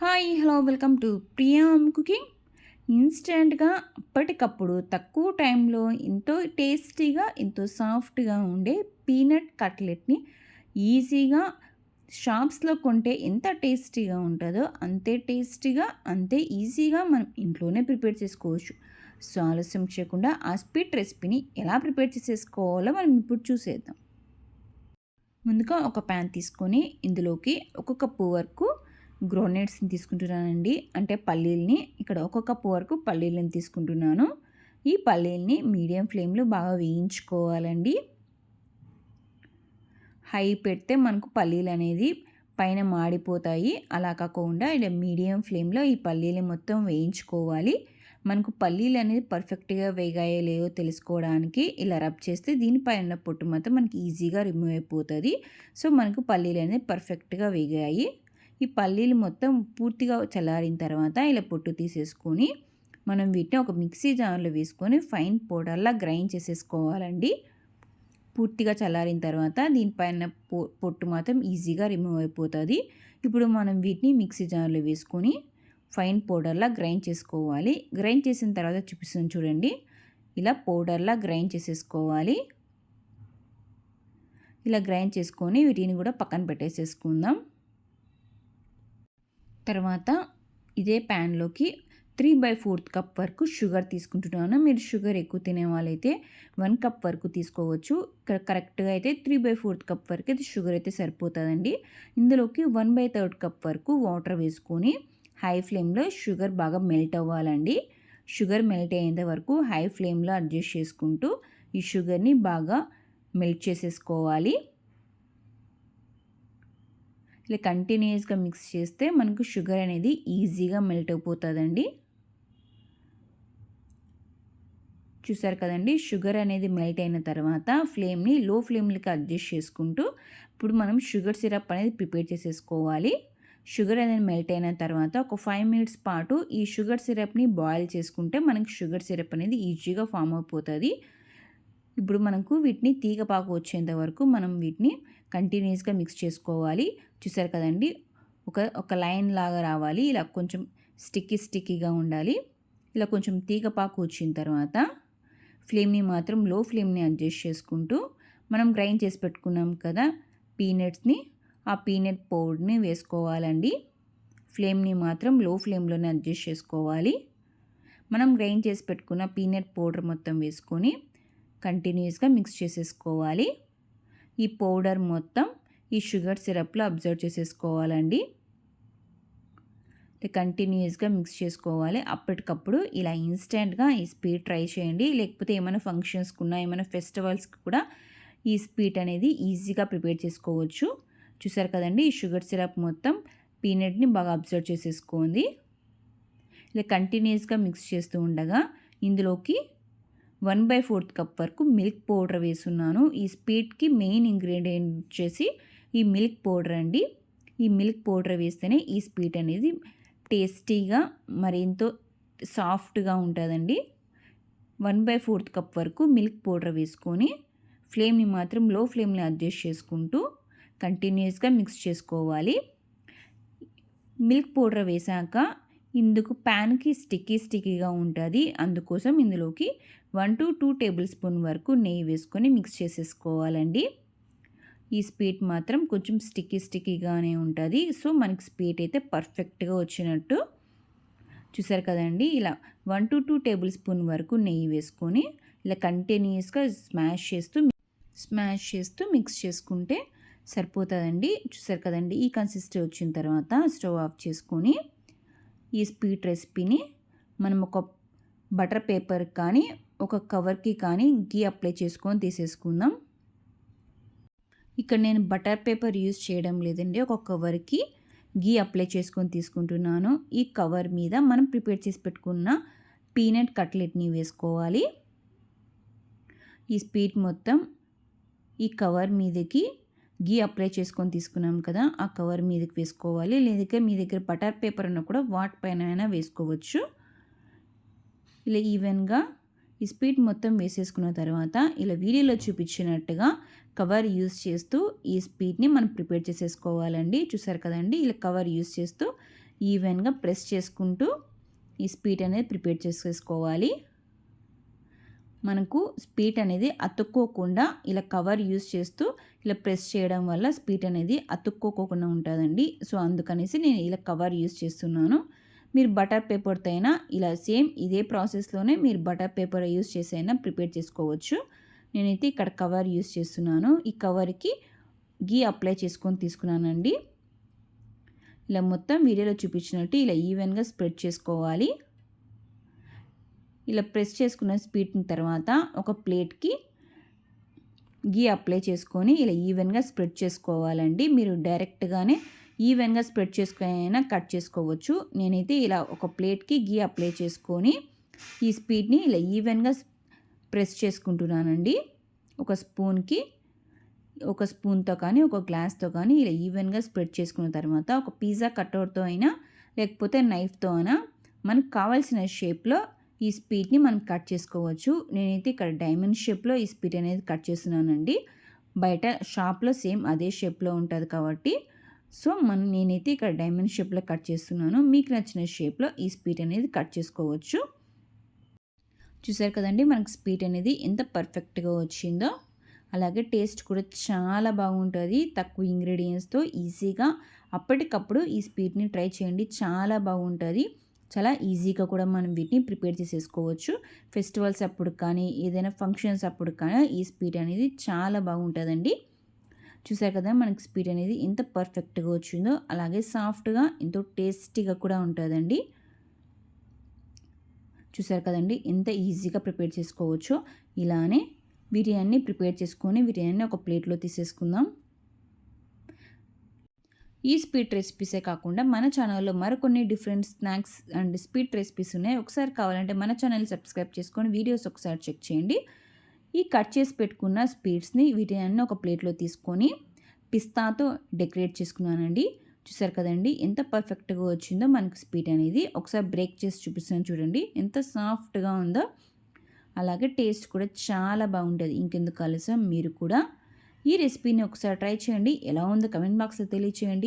Hi hello welcome to Priyam cooking. ఇన్స్టెంట్గా అప్పటికప్పుడు తక్కువ టైంలో ఎంతో టేస్టీగా ఎంతో సాఫ్ట్గా ఉండే పీనట్ కట్లెట్ని ఈజీగా షాప్స్లో కొంటే ఎంత టేస్టీగా ఉంటుందో అంతే టేస్టీగా అంతే ఈజీగా మనం ఇంట్లోనే ప్రిపేర్ చేసుకోవచ్చు. సో ఆలస్యం చేయకుండా ఆ స్పీడ్ రెసిపీని ఎలా ప్రిపేర్ చేసేసుకోవాలో మనం ఇప్పుడు చూసేద్దాం. ముందుగా ఒక ప్యాన్ తీసుకొని ఇందులోకి ఒక కప్పు వరకు గ్రోనెట్స్ని తీసుకుంటున్నానండి. అంటే పల్లీల్ని ఇక్కడ ఒక కప్పు వరకు పల్లీలను తీసుకుంటున్నాను. ఈ పల్లీల్ని మీడియం ఫ్లేమ్లో బాగా వేయించుకోవాలండి. హై పెడితే మనకు పల్లీలు అనేది పైన మాడిపోతాయి. అలా కాకుండా ఇలా మీడియం ఫ్లేమ్లో ఈ పల్లీలు మొత్తం వేయించుకోవాలి. మనకు పల్లీలు అనేది పర్ఫెక్ట్గా వేగాయో లేవో తెలుసుకోవడానికి ఇలా రబ్ చేస్తే దీనిపైన పొట్టు మాత్రం మనకి ఈజీగా రిమూవ్ అయిపోతుంది. సో మనకు పల్లీలు అనేది పర్ఫెక్ట్గా వేగాయి. ఈ పల్లీలు మొత్తం పూర్తిగా చల్లారిన తర్వాత ఇలా పొట్టు తీసేసుకొని మనం వీటిని ఒక మిక్సీ జార్లో వేసుకొని ఫైన్ పౌడర్లా గ్రైండ్ చేసేసుకోవాలండి. పూర్తిగా చల్లారిన తర్వాత దీనిపైన పొ పొట్టు మాత్రం ఈజీగా రిమూవ్ అయిపోతుంది. ఇప్పుడు మనం వీటిని మిక్సీ జార్లో వేసుకొని ఫైన్ పౌడర్లా గ్రైండ్ చేసుకోవాలి. గ్రైండ్ చేసిన తర్వాత చూపిస్తుంది చూడండి. ఇలా పౌడర్లా గ్రైండ్ చేసేసుకోవాలి. ఇలా గ్రైండ్ చేసుకొని వీటిని కూడా పక్కన పెట్టేసేసుకుందాం. తర్వాత ఇదే ప్యాన్లోకి త్రీ బై ఫోర్త్ కప్ వరకు షుగర్ తీసుకుంటున్నాను. మీరు షుగర్ ఎక్కువ తినే వాళ్ళైతే వన్ కప్ వరకు తీసుకోవచ్చు. ఇక్కడ కరెక్ట్గా అయితే త్రీ బై ఫోర్త్ కప్ వరకు అయితే షుగర్ అయితే సరిపోతుందండి. ఇందులోకి వన్ బై థర్డ్ కప్ వరకు వాటర్ వేసుకొని హై ఫ్లేమ్లో షుగర్ బాగా మెల్ట్ అవ్వాలండి. షుగర్ మెల్ట్ అయ్యేంత వరకు హై ఫ్లేమ్లో అడ్జస్ట్ చేసుకుంటూ ఈ షుగర్ని బాగా మెల్ట్ చేసేసుకోవాలి. ఇలా కంటిన్యూస్గా మిక్స్ చేస్తే మనకు షుగర్ అనేది ఈజీగా మెల్ట్ అయిపోతుందండి. చూసారు కదండి? షుగర్ అనేది మెల్ట్ అయిన తర్వాత ఫ్లేమ్ని లో ఫ్లేమ్లకి అడ్జస్ట్ చేసుకుంటూ ఇప్పుడు మనం షుగర్ సిరప్ అనేది ప్రిపేర్ చేసేసుకోవాలి. షుగర్ అనేది మెల్ట్ అయిన తర్వాత ఒక ఫైవ్ మినిట్స్ పాటు ఈ షుగర్ సిరప్ని బాయిల్ చేసుకుంటే మనకి షుగర్ సిరప్ అనేది ఈజీగా ఫామ్ అయిపోతుంది. ఇప్పుడు మనకు వీటిని తీగపాకు వచ్చేంత వరకు మనం వీటిని కంటిన్యూస్గా మిక్స్ చేసుకోవాలి. చూసారు కదండి? ఒక ఒక లైన్ లాగా రావాలి. ఇలా కొంచెం స్టిక్కీ స్టిక్కీగా ఉండాలి. ఇలా కొంచెం తీగపాకు వచ్చిన తర్వాత ఫ్లేమ్ని మాత్రం లో ఫ్లేమ్ని అడ్జస్ట్ చేసుకుంటూ మనం గ్రైండ్ చేసి పెట్టుకున్నాం కదా పీనట్స్ని ఆ పీనట్ పౌడర్ని వేసుకోవాలండి. ఫ్లేమ్ని మాత్రం లో ఫ్లేమ్లోనే అడ్జస్ట్ చేసుకోవాలి. మనం గ్రైండ్ చేసి పెట్టుకున్న పీనట్ పౌడర్ మొత్తం వేసుకొని కంటిన్యూస్గా మిక్స్ చేసేసుకోవాలి. ఈ పౌడర్ మొత్తం ఈ షుగర్ సిరప్లో అబ్జర్వ్ చేసేసుకోవాలండి. కంటిన్యూస్గా మిక్స్ చేసుకోవాలి. అప్పటికప్పుడు ఇలా ఇన్స్టెంట్గా ఈ స్పీడ్ ట్రై చేయండి. లేకపోతే ఏమైనా ఫంక్షన్స్కి ఉన్నా ఏమైనా ఫెస్టివల్స్కి కూడా ఈ స్పీడ్ అనేది ఈజీగా ప్రిపేర్ చేసుకోవచ్చు. చూసారు కదండి ఈ షుగర్ సిరప్ మొత్తం పీనట్ని బాగా అబ్జర్వ్ చేసేసుకోండి. ఇలా కంటిన్యూస్గా మిక్స్ చేస్తూ ఉండగా ఇందులోకి వన్ బై ఫోర్త్ కప్ వరకు మిల్క్ పౌడర్ వేసున్నాను. ఈ స్వీట్కి మెయిన్ ఇంగ్రీడియంట్ వచ్చేసి ఈ మిల్క్ పౌడర్ అండి. ఈ మిల్క్ పౌడర్ వేస్తేనే ఈ స్వీట్ అనేది టేస్టీగా మరెంతో సాఫ్ట్గా ఉంటుందండి. వన్ బై ఫోర్త్ కప్ వరకు మిల్క్ పౌడర్ వేసుకొని ఫ్లేమ్ని మాత్రం లో ఫ్లేమ్ని అడ్జస్ట్ చేసుకుంటూ కంటిన్యూస్గా మిక్స్ చేసుకోవాలి. మిల్క్ పౌడర్ వేసాక ఇందుకు ప్యాన్కి స్టిక్కీ స్టిక్కీగా ఉంటుంది. అందుకోసం ఇందులోకి one to two tablespoon వరకు నెయ్యి వేసుకొని మిక్స్ చేసేసుకోవాలండి. ఈ స్వీట్ మాత్రం కొంచెం స్టిక్కీ స్టిక్కీగానే ఉంటుంది. సో మనకి స్వీట్ అయితే పర్ఫెక్ట్గా వచ్చినట్టు. చూసారు కదండి ఇలా one to two tablespoon వరకు నెయ్యి వేసుకొని ఇలా కంటిన్యూస్గా స్మాష్ చేస్తూ స్మాష్ చేస్తూ మిక్స్ చేసుకుంటే సరిపోతుందండి. చూసారు కదండి ఈ కన్సిస్టెన్సీ వచ్చిన తర్వాత స్టవ్ ఆఫ్ చేసుకొని ఈ స్వీట్ రెసిపీని మనం ఒక బటర్ పేపర్ కానీ ఒక కవర్కి కానీ గీ అప్లై చేసుకొని తీసేసుకుందాం. ఇక్కడ నేను బటర్ పేపర్ యూజ్ చేయడం లేదండి. ఒక కవర్కి గీ అప్లై చేసుకొని తీసుకుంటున్నాను. ఈ కవర్ మీద మనం ప్రిపేర్ చేసి పెట్టుకున్న పీనట్ కట్లెట్ని వేసుకోవాలి. ఈ స్వీట్ మొత్తం ఈ కవర్ మీదకి గీ అప్లై చేసుకొని తీసుకున్నాం కదా ఆ కవర్ మీదకి వేసుకోవాలి. లేదా మీ దగ్గర బటర్ పేపర్ ఉన్న కూడా వాటిపైన అయినా వేసుకోవచ్చు. ఇలా ఈవెన్గా ఈ స్పీడ్ మొత్తం వేసేసుకున్న తర్వాత ఇలా వీడియోలో చూపించినట్టుగా కవర్ యూస్ చేస్తూ ఈ స్పీడ్ని మనం ప్రిపేర్ చేసేసుకోవాలండి. చూసారు కదండి? ఇలా కవర్ యూస్ చేస్తూ ఈవెన్గా ప్రెస్ చేసుకుంటూ ఈ స్పీడ్ అనేది ప్రిపేర్ చేసేసుకోవాలి. మనకు స్పీట్ అనేది అతుక్కోకుండా ఇలా కవర్ యూస్ చేస్తూ ఇలా ప్రెస్ చేయడం వల్ల స్పీట్ అనేది అతుక్కోకుండా ఉంటుందండి. సో అందుకనేసి నేను ఇలా కవర్ యూస్ చేస్తున్నాను. మీరు బటర్ పేపర్తో అయినా ఇలా సేమ్ ఇదే ప్రాసెస్లోనే మీరు బటర్ పేపర్ యూస్ చేసి అయినా ప్రిపేర్ చేసుకోవచ్చు. నేనైతే ఇక్కడ కవర్ యూస్ చేస్తున్నాను. ఈ కవర్కి గీ అప్లై చేసుకొని తీసుకున్నానండి. ఇలా మొత్తం వీడియోలో చూపించినట్టు ఇలా ఈవెన్గా స్ప్రెడ్ చేసుకోవాలి. ఇలా ప్రెస్ చేసుకున్న స్పీడ్ని తర్వాత ఒక ప్లేట్కి గీ అప్లై చేసుకొని ఇలా ఈవెన్గా స్ప్రెడ్ చేసుకోవాలండి. మీరు డైరెక్ట్గానే ఈవెన్గా స్ప్రెడ్ చేసుకొని అయినా కట్ చేసుకోవచ్చు. నేనైతే ఇలా ఒక ప్లేట్కి గీ అప్లై చేసుకొని ఈ స్పీడ్ని ఇలా ఈవెన్గా ప్రెస్ చేసుకుంటున్నానండి. ఒక స్పూన్కి ఒక స్పూన్తో కానీ ఒక గ్లాస్తో కానీ ఇలా ఈవెన్గా స్ప్రెడ్ చేసుకున్న తర్వాత ఒక పిజ్జా కట్అవుట్తో అయినా లేకపోతే నైఫ్తో అయినా మనకు కావాల్సిన షేప్లో ఈ స్పీడ్ని మనం కట్ చేసుకోవచ్చు. నేనైతే ఇక్కడ డైమండ్ షేప్లో ఈ స్పీడ్ అనేది కట్ చేస్తున్నానండి. బయట షాప్లో సేమ్ అదే షేప్లో ఉంటుంది కాబట్టి. సో మన నేనైతే ఇక్కడ డైమండ్ షేప్లో కట్ చేస్తున్నాను. మీకు నచ్చిన షేప్లో ఈ స్పీడ్ అనేది కట్ చేసుకోవచ్చు. చూసారు కదండి మనకు స్పీడ్ అనేది ఎంత పర్ఫెక్ట్గా వచ్చిందో. అలాగే టేస్ట్ కూడా చాలా బాగుంటుంది. తక్కువ ఇంగ్రీడియంట్స్తో ఈజీగా అప్పటికప్పుడు ఈ స్పీడ్ని ట్రై చేయండి. చాలా బాగుంటుంది. చాలా ఈజీగా కూడా మనం వీటిని ప్రిపేర్ చేసేసుకోవచ్చు. ఫెస్టివల్స్ అప్పుడు కానీ ఏదైనా ఫంక్షన్స్ అప్పుడు కానీ ఈ స్పీడ్ అనేది చాలా బాగుంటుందండి. చూసారు కదా మనకి స్పీడ్ అనేది ఎంత పర్ఫెక్ట్గా వచ్చిందో అలాగే సాఫ్ట్గా ఎంతో టేస్టీగా కూడా ఉంటుందండి. చూసారు కదండి ఎంత ఈజీగా ప్రిపేర్ చేసుకోవచ్చో. ఇలానే బిర్యానీ ప్రిపేర్ చేసుకొని బిర్యానీ ఒక ప్లేట్లో తీసేసుకుందాం. ఈ స్వీట్ రెసిపీసే కాకుండా మన ఛానల్లో మరికొన్ని different snacks and sweet recipes ఉన్నాయి. ఒకసారి కావాలంటే మన ఛానల్ సబ్స్క్రైబ్ చేసుకొని వీడియోస్ ఒకసారి చెక్ చేయండి. ఈ కట్ చేసి పెట్టుకున్న స్వీట్స్ని వీటిని అన్నీ ఒక ప్లేట్లో తీసుకొని పిస్తాతో డెకరేట్ చేసుకున్నానండి. చూసారు కదండి ఎంత పర్ఫెక్ట్గా వచ్చిందో మనకు స్వీట్ అనేది. ఒకసారి బ్రేక్ చేసి చూపిస్తాను చూడండి ఎంత సాఫ్ట్గా ఉందో. అలాగే టేస్ట్ కూడా చాలా బాగుంటుంది. ఇంకెందుకు ఆలస్యం మీరు కూడా ఈ రెసిపీని ఒకసారి ట్రై చేయండి. ఎలా ఉందో కమెంట్ బాక్స్లో తెలియచేయండి.